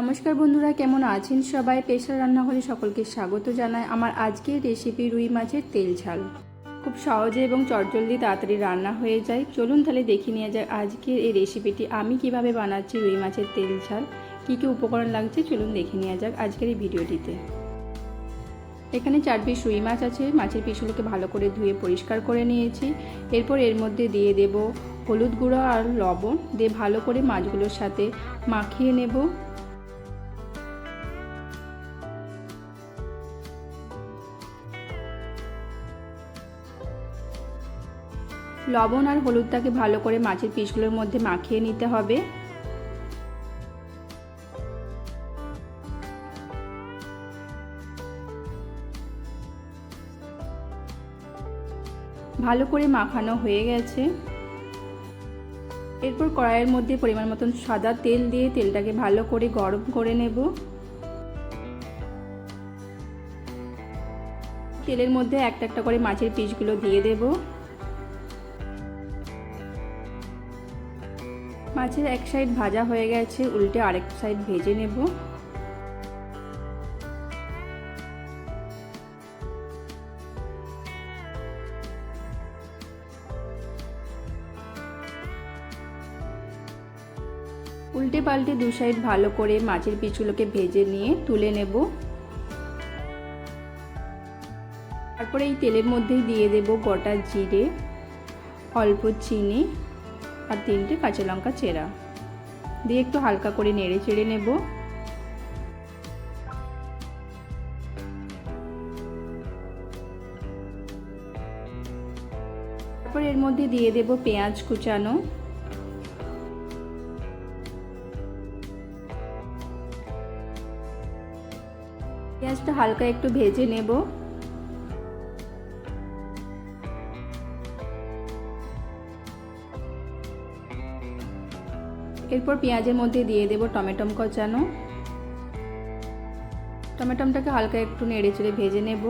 নমস্কার বন্ধুরা, কেমন আছেন সবাই? পেশার রান্নাঘরে সকলকে স্বাগত জানায় আমার আজকের রেসিপি রুই মাছের তেল ঝাল। খুব সহজে এবং চটজলদি তাড়াতাড়ি রান্না হয়ে যায়। চলুন তাহলে দেখে নিয়ে যায় আজকের এই রেসিপিটি আমি কীভাবে বানাচ্ছি রুই মাছের তেল ঝাল? কী কী উপকরণ লাগছে? চলুন দেখে নেওয়া যাক আজকের এই ভিডিওটিতে। এখানে চার পিস রুই মাছ আছে। মাছের পিসগুলোকে ভালো করে ধুয়ে পরিষ্কার করে নিয়েছি। এরপর এর মধ্যে দিয়ে দেব হলুদ গুঁড়ো আর লবণ। দিয়ে ভালো করে মাছগুলোর সাথে মাখিয়ে নেব। লবণ আর হলুদটাকে ভালো করে মাছের পিসগুলোর মধ্যে মাখিয়ে নিতে হবে। ভালো করে মাখানো হয়ে গেছে। এরপর কড়াইয়ের মধ্যে পরিমাণ মতন সাদা তেল দিয়ে তেলটাকে ভালো করে গরম করে নেব। তেলের মধ্যে একটা একটা করে মাছের পিসগুলো দিয়ে দেব। মাছের এক সাইড ভাজা হয়ে গেছে, উল্টে আরেক সাইড ভেজে নেব। উল্টে পাল্টে দু সাইড ভালো করে মাছের পিছুলোকে ভেজে নিয়ে তুলে নেব। তারপরে এই তেলের মধ্যেই দিয়ে দেব গোটা জিরে, অল্প চিনি। আর তিনটে কাঁচা লঙ্কা চেরা। দিয়ে একটু হালকা করে নেড়ে চেড়ে নেব। তারপর এর মধ্যে দিয়ে দেব পেঁয়াজ কুচানো। পেঁয়াজটা হালকা একটু ভেজে নেব। এরপর পেঁয়াজের মধ্যে দিয়ে দেব টমেটম কচানো। টমেটমটাকে হালকা একটু নেড়ে চেড়ে ভেজে নেব।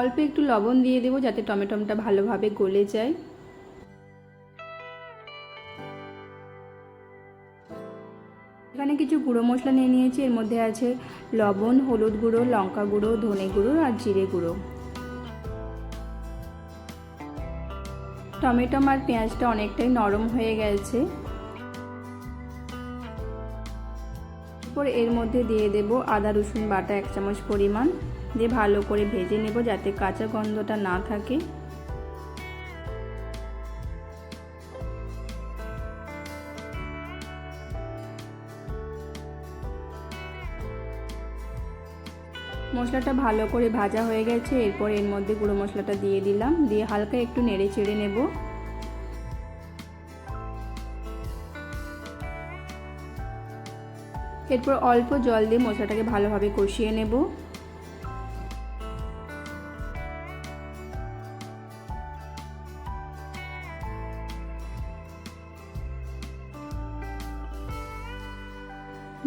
অল্প একটু লবণ দিয়ে দেব যাতে টমেটমটা ভালোভাবে গলে যায়। এখানে কিছু গুঁড়ো মশলা নিয়ে নিয়েছি। এর মধ্যে আছে লবণ, হলুদ গুঁড়ো, লঙ্কা গুঁড়ো, ধনে গুঁড়ো আর জিরে গুঁড়ো। টমেটো আর পেঁয়াজটা অনেকটাই নরম হয়ে গেছে। এরপর এর মধ্যে দিয়ে দেব আদা, রসুন বাটা এক চামচ পরিমাণ। দিয়ে ভালো করে ভেজে নেব যাতে কাঁচা গন্ধটা না থাকে। মশলাটা ভালো করে ভাজা হয়ে গেছে, এরপর এর মধ্যে গুঁড়ো মশলাটা দিয়ে দিলাম, দিয়ে হালকা একটু নেড়ে চেড়ে নেব। এরপর অল্প জল দিয়ে মশলাটাকে ভালোভাবে কষিয়ে নেব।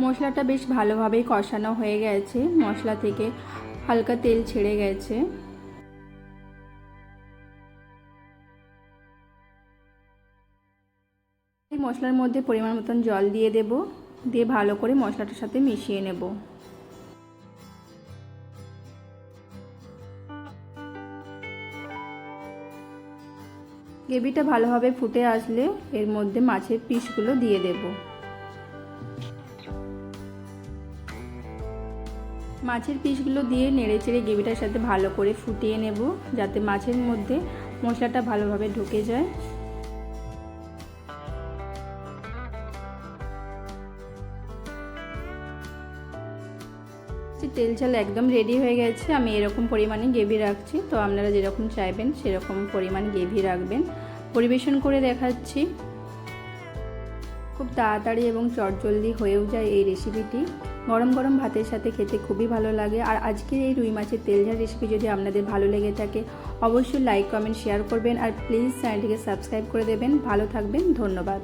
মশলাটা বেশ ভালোভাবেই কষানো হয়ে গেছে। মশলা থেকে হালকা তেল ছেড়ে গেছে। মশলার মধ্যে পরিমাণ মতন জল দিয়ে দেব। দিয়ে ভালো করে মশলাটার সাথে মিশিয়ে নেব। গ্রেভিটা ভালোভাবে ফুটে আসলে এর মধ্যে মাছের পিসগুলো দিয়ে দেবো। মাছের পিসগুলো দিয়ে নেড়ে চেড়ে গ্রেভিটার সাথে ভালো করে ফুটিয়ে নেব, যাতে মাছের মধ্যে মশলাটা ভালোভাবে ঢুকে যায়। তেল ঝাল একদম রেডি হয়ে গেছে, আমি এরকম পরিমাণে গ্রেভি রাখছি। তো আপনারা যেরকম চাইবেন, সেরকম পরিমাণ গ্রেভি রাখবেন। পরিবেশন করে দেখাচ্ছি। খুব তাড়াতাড়ি এবং চটজলদি হয়েও যায় এই রেসিপিটি গরম গরম ভাতের সাথে খেতে খুবই ভালো লাগে। আর আজকের এই রুই মাছের তেল ঝাল রেসিপি যদি আপনাদের ভালো লেগে থাকে, অবশ্যই লাইক কমেন্ট শেয়ার করবেন। আর প্লিজ চ্যানেলটিকে সাবস্ক্রাইব করে দেবেন। ভালো থাকবেন। ধন্যবাদ।